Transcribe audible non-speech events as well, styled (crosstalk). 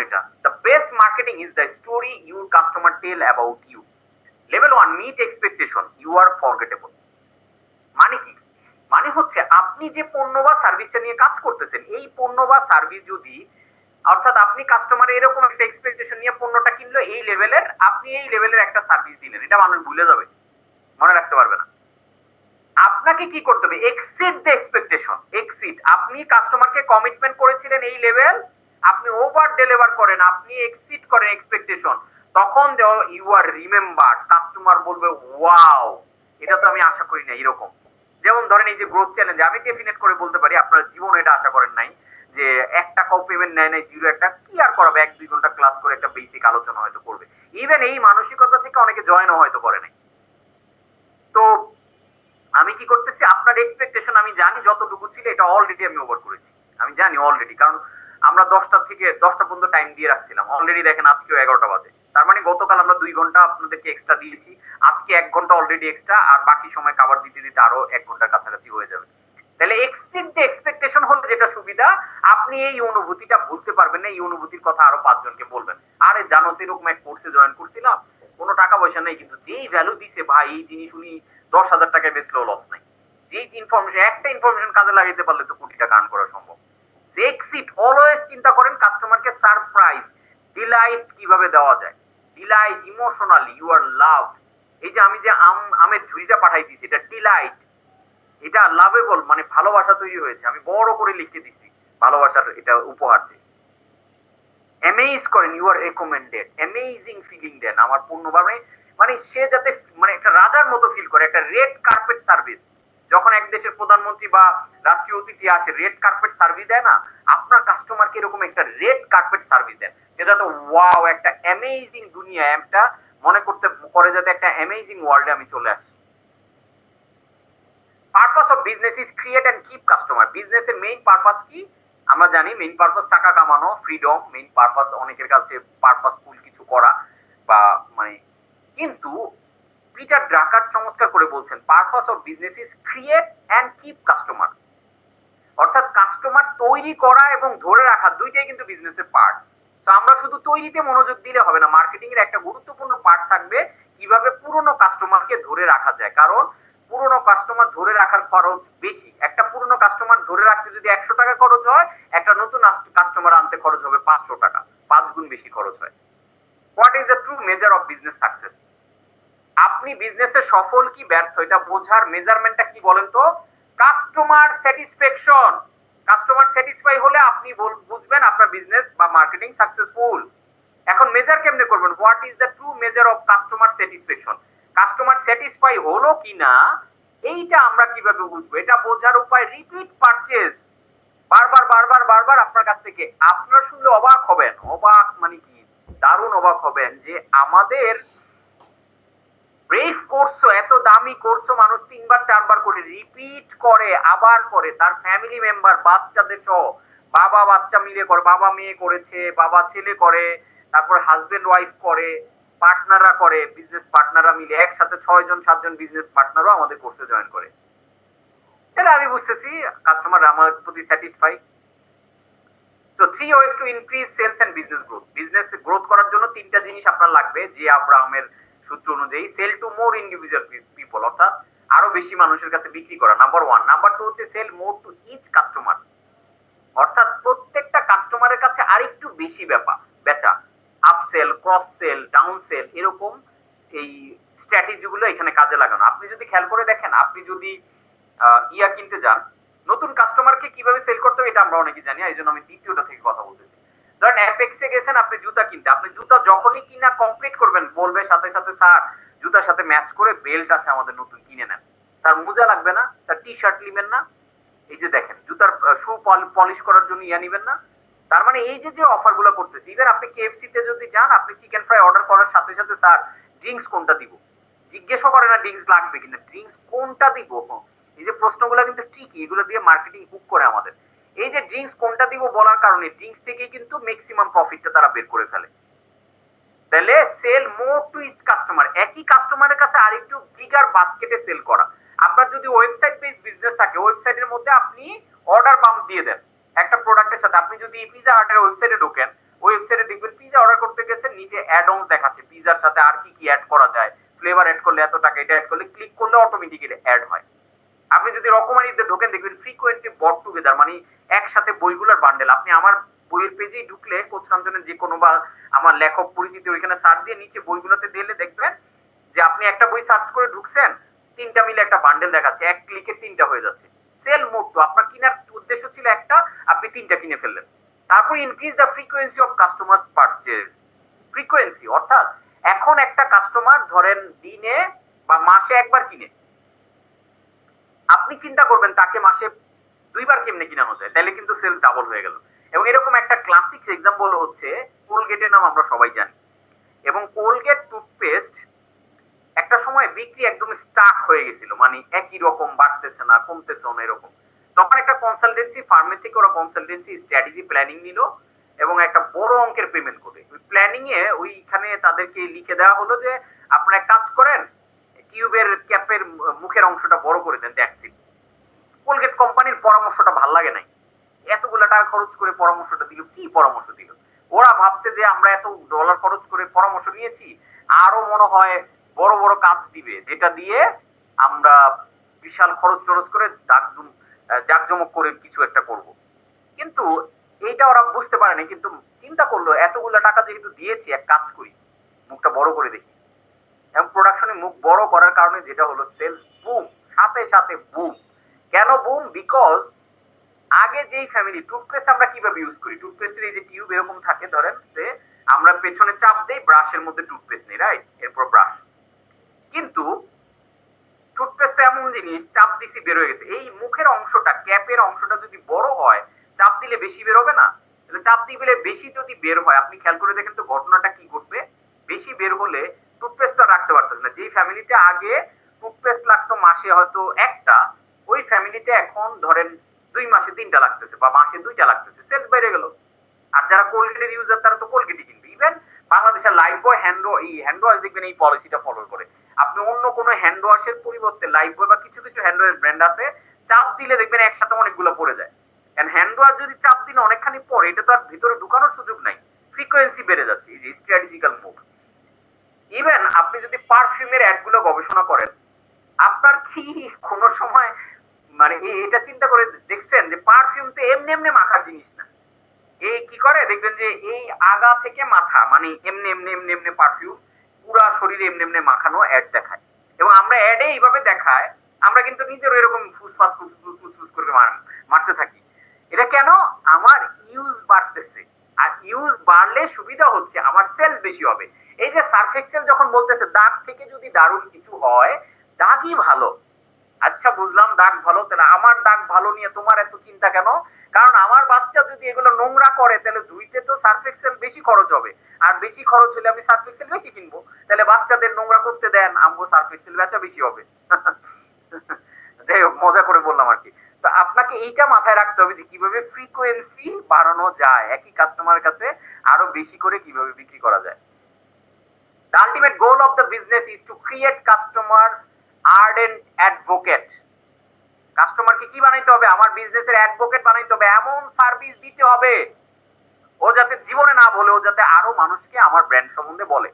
এটা। The best marketing is the story your customer tell about you level one meet expectation you are forgettable মানে কি? মানে হচ্ছে আপনি যে পণ্য বা সার্ভিসটা নিয়ে কাজ করতেছেন, এই পণ্য বা সার্ভিস যদি, অর্থাৎ আপনি কাস্টমার এরকম একটা এক্সপেকটেশন নিয়ে পণ্যটা কিনলো, এই লেভেলের আপনি এই লেভেলের একটা সার্ভিস দিলেন। এটা মানুষ ভুলে যাবে। মনে রাখতে পারবে না। আপনাকে কি করতে হবে? এক্সিড দ্য এক্সপেকটেশন এক্সিড আপনি কাস্টমারকে কমিটমেন্ট করেছিলেন এই লেভেল আপনি ওভার ডেলিভার করেন, আপনি এক্সিড করেন এক্সপেকটেশন তখন ইউ আর রিমেম্বার কাস্টমার বলবে ওয়াও এটা তো আমি আশা করি না এরকম। যেমন ধরেন এই যে গ্রোথ চ্যালেঞ্জ আমি ডেফিনেট করে বলতে পারি, আপনারা জীবন এটা আশা করেন নাই, যে এক টাকাও পেমেন্ট নেয় নাই জিরো একটা, কি আর করাবে এক, দুই ঘণ্টা ক্লাস করে একটা বেসিক আলোচনা হয়তো করবে। ইভেন এই মানসিকতা থেকে অনেকে জয়েনও হয়তো করে নাই। তো আমি কি করতেছি? আপনার এক্সপেকটেশন আমি জানি, যতটুকু ছিল এটা অলরেডি আমি ওভার করেছি। আমি জানি অলরেডি কারণ আমরা দশটা থেকে দশটা পর্যন্ত টাইম দিয়ে রাখছিলাম। অলরেডি দেখেন আজকেও এগারোটা বাজে। তার মানে গতকাল আমরা দুই ঘণ্টা আপনাদেরকে এক্সট্রা দিয়েছি। আজকে এক ঘণ্টা অলরেডি এক্সট্রা আর বাকি সময় কাবার দিতে দিতে আরও এক ঘণ্টার কাছাকাছি হয়ে যাবে। তাহলে এক্সিড এক্সপেকটেশন হলে যেটা সুবিধা, আপনি এই অনুভূতিটা ভুলতে পারবেন না, এই অনুভূতির কথা আরও পাঁচজনকে বলবেন। আরে জানো, সেরকম এক কোর্সে জয়েন করছিলাম, কোনো টাকা পয়সা নেই, কিন্তু যেই ভ্যালু দিছে ভাই, এই জিনিস উনি দশ হাজার টাকায় বেচলেও লস নাই। যেই ইনফরমেশন একটা ইনফরমেশন কাজে লাগাইতে পারলে তো কোটি টাকা আর্ন করা সম্ভব। যে অলওয়েজ চিন্তা করেন কাস্টমারকে সারপ্রাইজ ডিলাইট কীভাবে দেওয়া যায়? Delight emotionally you are love এই যে আমি যে আম, আমের ঝুড়িটা পাঠাই দিয়েছি, এটা ডিলাইট এটা লাভেবল মানে ভালোবাসা তৈরি হয়েছে। আমি বড় করে লিখে দিছি ভালোবাসার এটা উপহার দিয়ে। অ্যামেজ করেন you are recommended amazing feeling দেন আমার পূর্ণ মানে মানে সে যাতে মানে একটা রাজার মতো ফিল করে, একটা রেড কার্পেট সার্ভিস যখন এক দেশের প্রধানমন্ত্রী বা রাষ্ট্রীয় অতিথি আসে রেড কার্পেট সার্ভিস দেয় না? আপনার কাস্টমারকে এরকম একটা রেড কার্পেট সার্ভিস দেন যেটা তো ওয়াও একটা অ্যামেজিং দুনিয়া। একটা মনে করতে করে যাতে একটা অ্যামেজিং ওয়ার্ল্ডে আমি চলে আসি। Purpose of business is create and keep customer বিজনেসের মেইন পারপাস কি? আমরা জানি মেইন পারপাস টাকা কামানো ফ্রিডম মেইন পারপাস অনেকের কাছে পারপাসফুল কিছু করা বা মানে কিন্তু পিটার ড্রাকার চমৎকার করে বলছেন purpose of business is create and keep customer অর্থাৎ কাস্টমার তৈরি করা এবং ধরে রাখা দুইটাই কিন্তু বিজনেসের পার্ট তো আমরা শুধু তৈরিতে মনোযোগ দিলে হবে না মার্কেটিং এর একটা গুরুত্বপূর্ণ পার্ট থাকবে কীভাবে পুরনো কাস্টমারকে ধরে রাখা যায়। কারণ পুরনো কাস্টমার ধরে রাখার খরচ বেশি। একটা পুরনো কাস্টমার ধরে রাখতে যদি একশো টাকা খরচ হয়, একটা নতুন কাস্টমার আনতে খরচ হবে পাঁচশো টাকা, পাঁচ গুণ বেশি খরচ হয়। What is the true measure of business success আপনি বিজনেসে সফল কি ব্যর্থ? এটা বোঝার মেজারমেন্টটা কি বলেন তো? কাস্টমার স্যাটিসফ্যাকশন কাস্টমার স্যাটিসফাই হলে আপনি বুঝবেন আপনার বিজনেস বা মার্কেটিং সাকসেসফুল এখন মেজার কেমনে করবেন? What is the true measure of customer satisfaction customer satisfy হলো কিনা এইটা আমরা কীভাবে বুঝব? এটা বোঝার উপায় রিপিট পারচেজ বারবার বারবার বারবার আপনার কাছ থেকে। আপনারা শুনলে অবাক হবেন। অবাক মানে কি? দারুণ অবাক হবেন যে আমাদের কোর্স এত দামি কোর্স মানুষ তিনবার, চারবার করে রিপিট করে, আবার করে। তার ফ্যামিলি মেম্বার বাচ্চাদের সহ। বাবা, বাচ্চা মিলে করে, বাবা মেয়ে করেছে, বাবা ছেলে করে, তারপর হাজবেন্ড ওয়াইফ করে পার্টনাররা করে বিজনেস পার্টনাররা মিলে একসাথে ছয় জন সাতজন বিজনেস পার্টনারও আমাদের কোর্সে জয়েন করে। তাহলে আমি বুঝতেছি কাস্টমার আমার প্রতি স্যাটিসফাই তো three ways to increase sales and business growth business growth করার জন্য তিনটা জিনিস আপনার লাগবে, যে আব্রাহামের সূত্র অনুযায়ী sell to more individual people অর্থাৎ আরও বেশি মানুষের কাছে বিক্রি করা। নাম্বার ওয়ান নাম্বার টু হচ্ছে sell more to each customer অর্থাৎ প্রত্যেকটা কাস্টমারের কাছে আরেকটু বেশি ব্যাপার বেচা। Upsell cross sell down sell এরকম এই স্ট্র্যাটেজিগুলো এখানে কাজে লাগানো। আপনি যদি খেয়াল করে দেখেন, আপনি যদি ইয়া কিনতে যান, নতুন কাস্টমারকে কীভাবে সেল করতে হবে এটা আমরা অনেকে জানি, এই জন্য আমি দ্বিতীয়টা থেকে কথা বলতেছি। ধরেন অ্যাপেক্সে গেছেন, আপনি জুতা কিনতে। আপনি জুতা যখনই কিনা কমপ্লিট করবেন, বলবে সাথে সাথে, স্যার, জুতার সাথে ম্যাচ করে বেল্ট আছে আমাদের নতুন, কিনে নেন। স্যার, মোজা লাগবে না। স্যার টি শার্ট নেবেন না। এই যে দেখেন, জুতার শু পলিশ করার জন্য ইয়া নিবেন না। তার মানে এই যে যে অফারগুলো করতেছে ইভেন আপনি কেএফসি তে যদি যান, আপনি চিকেন ফ্রাই অর্ডার করার সাথে সাথে, স্যার ড্রিঙ্কস কোনটা দিব? জিজ্ঞেসও করে না ড্রিঙ্কস লাগবে কিনা। ড্রিঙ্কস কোনটা দিব? এই যে প্রশ্নগুলো কিন্তু ঠিকই এগুলো দিয়ে মার্কেটিং বুক করে আমাদের। এই যে ড্রিঙ্কস কোনটা দিব বলার কারণে ড্রিঙ্কস থেকে কিন্তু ম্যাক্সিমাম প্রফিটটা তারা বের করে ফেলে। তাহলে sell more to each customer একই কাস্টমারের কাছে আরেকটু বিগার বাস্কেটে সেল করা। আপনার যদি ওয়েবসাইট বেস বিজনেস থাকে ওয়েবসাইটের মধ্যে আপনি অর্ডার বাম্প দিয়ে দেন একটা প্রোডাক্টের সাথে। আপনি যদি পিজা হাটের ওয়েবসাইটে ঢোকেন ওয়েবসাইটে দেখবেন পিজা অর্ডার করতে গেছে, নিচে অ্যাড অন দেখাচ্ছে। পিজার সাথে আর কি কি অ্যাড করা যায় ফ্লেভার অ্যাড করলে এত টাকা, এটা অ্যাড করলে ক্লিক করলে অটোমেটিক্যালি অ্যাড হয়। আপনি যদি রকমারিতে ঢোকেন, দেখবেন ফ্রিকোয়েন্টলি বট টুগেদার মানে একসাথে বইগুলোর বান্ডেল আপনি আমার বইয়ের পেজেই ঢুকলে কোচ যে কোনো বা আমার লেখক পরিচিতি ওইখানে সার্চ দিয়ে নিচে বইগুলোতে দিলে দেখবেন যে আপনি একটা বই সার্চ করে ঢুকছেন, তিনটা মিলে একটা বান্ডেল দেখাচ্ছে। এক ক্লিকে তিনটা হয়ে যাচ্ছে। সেল মোড তো আপনার কেনার উদ্দেশ্য ছিল একটা, আপনি তিনটা কিনে ফেললেন। তারপর increase the frequency of customers purchase frequency অর্থাৎ এখন একটা কাস্টমার ধরেন দিনে বা মাসে একবার কিনে। আপনি চিন্তা করবেন তাকে মাসে দুইবার কেমনে কিনানো যায় তাহলে কিন্তু সেল ডাবল হয়ে গেল। এবং এরকম একটা ক্লাসিক এক্সাম্পল হচ্ছে কোলগেটের নাম আমরা সবাই জানি। এবং কোলগেট টুথপেস্ট একটা সময় বিক্রি একদম স্টাক হয়ে গেছিল মানে একই রকম বাড়তেছে না, কমতেছে না এরকম। তখন একটা কনসালটেন্সি ফার্মের থেকে ওরা কনসালটেন্সি স্ট্র্যাটেজি প্ল্যানিং নিল এবং একটা বড় অঙ্কের পেমেন্ট করে ওই প্ল্যানিং এ ওইখানে তাদেরকে লিখে দেওয়া হলো যে, আপনারা কাজ করেন টিউবের ক্যাপের মুখের অংশটা বড় করে দেন দ্যাটস ইট কোলগেট কোম্পানির পরামর্শটা ভালো লাগে নাই। এতগুলো টাকা খরচ করে পরামর্শটা দিল, কি পরামর্শ দিল? ওরা ভাবছে যে আমরা এত ডলার খরচ করে পরামর্শ নিয়েছি, আরও মনে হয় বড় বড় কাজ দিবে, যেটা দিয়ে আমরা বিশাল খরচ টরচ করে দাগ জাকজমক করে কিছু একটা করব। কিন্তু এইটা ওরা বুঝতে পারেনি, কিন্তু চিন্তা করল, এতগুলো টাকা যেহেতু দিয়েছি, এক কাজ করি, মুখটা বড় করে দেখি। এবং প্রোডাকশনে মুখ বড় করার কারণে যেটা হলো সেলস বুম সাথে সাথে বুম কেন বুম? বিকজ আগে যেই ফ্যামিলি টুথপেস্ট আমরা কীভাবে ইউজ করি? টুথপেস্টের এই যে টিউব এরকম থাকে, ধরেন সে আমরা পেছনে চাপ দেই ব্রাশের মধ্যে টুথপেস্ট নেই রাইট এরপর ব্রাশ কিন্তু টুথপেস্ট এমন জিনিস, চাপ দিছি বের হয়ে গেছে। এই মুখের অংশটা, ক্যাপের অংশটা যদি বড় হয়, চাপ দিলে বেশি বের হবে না? তাহলে চাপ দিলে বেশি যদি বের হয়, আপনি খেয়াল করে দেখেন তো ঘটনাটা কি ঘটবে? বেশি বের হলে টুথপেস্টটা রাখতে পারতেছে না। যেই ফ্যামিলিতে আগে টুথপেস্ট লাগতো মাসে হয়তো একটা ওই ফ্যামিলিতে এখন ধরেন দুই মাসে তিনটা লাগতেছে বা মাসে দুইটা লাগতেছে সেলস বেড়ে গেল। আর যারা কোলগেটের ইউজার তারা তো কোলগেটই কিনবে। ইভেন বাংলাদেশের লাইফ বয় হ্যান্ড এই হ্যান্ড ওয়াশ দেখবেন এই পলিসিটা ফলো করে। আপনি অন্য কোনো হ্যান্ড ওয়াশের পরিবর্তে লাইফ বয় বা কিছু কিছু হ্যান্ড ওয়াশ ব্র্যান্ড আছে, চাপ দিলে দেখবেন একসাথে অনেকগুলো পড়ে যায়। কারণ হ্যান্ড ওয়াশ যদি চাপ দিলে অনেকখানি পরে এটা তো আর ভিতরে ঢুকানোর সুযোগ নাই। ফ্রিকোয়েন্সি বেড়ে যাচ্ছে, এই যে স্ট্র্যাটেজিক্যাল মুভ ইভেন আপনি যদি পারফিউমের অ্যাডগুলো গবেষণা করেন, আপনার কি কোনো সময় মানে এটা চিন্তা করে দেখছেন যে পারফিউম তো এমনি এমনি মাখার জিনিস না। এই কি করে? দেখবেন যে এই আগা থেকে মাথা মানে এমনি এমনি এমনি এমনি পারফিউম পুরা শরীরে এমনি এমনি মাখানো অ্যাড দেখায়। এবং আমরা অ্যাডে এইভাবে দেখায়, আমরা কিন্তু নিজেরও এরকম ফুসফাস ফুসফুস করে মার- মারতে থাকি। এটা কেন? আমার ইউজ বাড়তেছে। আর ইউজ বাড়লে সুবিধা হচ্ছে আমার সেল বেশি হবে। এই যে সার্ফেক্সেল যখন বলতেছে, দাগ থেকে যদি দারুণ কিছু হয়, দাগই ভালো। আচ্ছা বুঝলাম, দাগ ভালো। তাহলে আমার দাগ ভালো নিয়ে তোমার এত চিন্তা কেন? কারণ আমার বাচ্চা যদি এগুলো নোংরা করে, তাহলে ধুইতে তো সার্ফ এক্সেল বেশি খরচ হবে। আর বেশি খরচ হলে আমি সার্ফ এক্সেল বেশি কিনবো। তাহলে বাচ্চাদের নোংরা করতে দেন, আমগো সার্ফ এক্সেল বেচা বেশি হবে। (laughs) যাই হোক, মজা করে বললাম আর কি। তো আপনাকে এইটা মাথায় রাখতে হবে যে কীভাবে ফ্রিকোয়েন্সি বাড়ানো যায়, একই কাস্টমারের কাছে আরও বেশি করে কীভাবে বিক্রি করা যায়। The ultimate goal of the business is to create customer ardent advocate. কাস্টমারকে কি বানাইতে হবে আমার বিজনেসের অ্যাডভোকেট বানাইতে হবে এমন সার্ভিস দিতে হবে, ও যাতে জীবনে না বলে ও যাতে আরও মানুষকে আমার ব্র্যান্ড সম্বন্ধে বলে।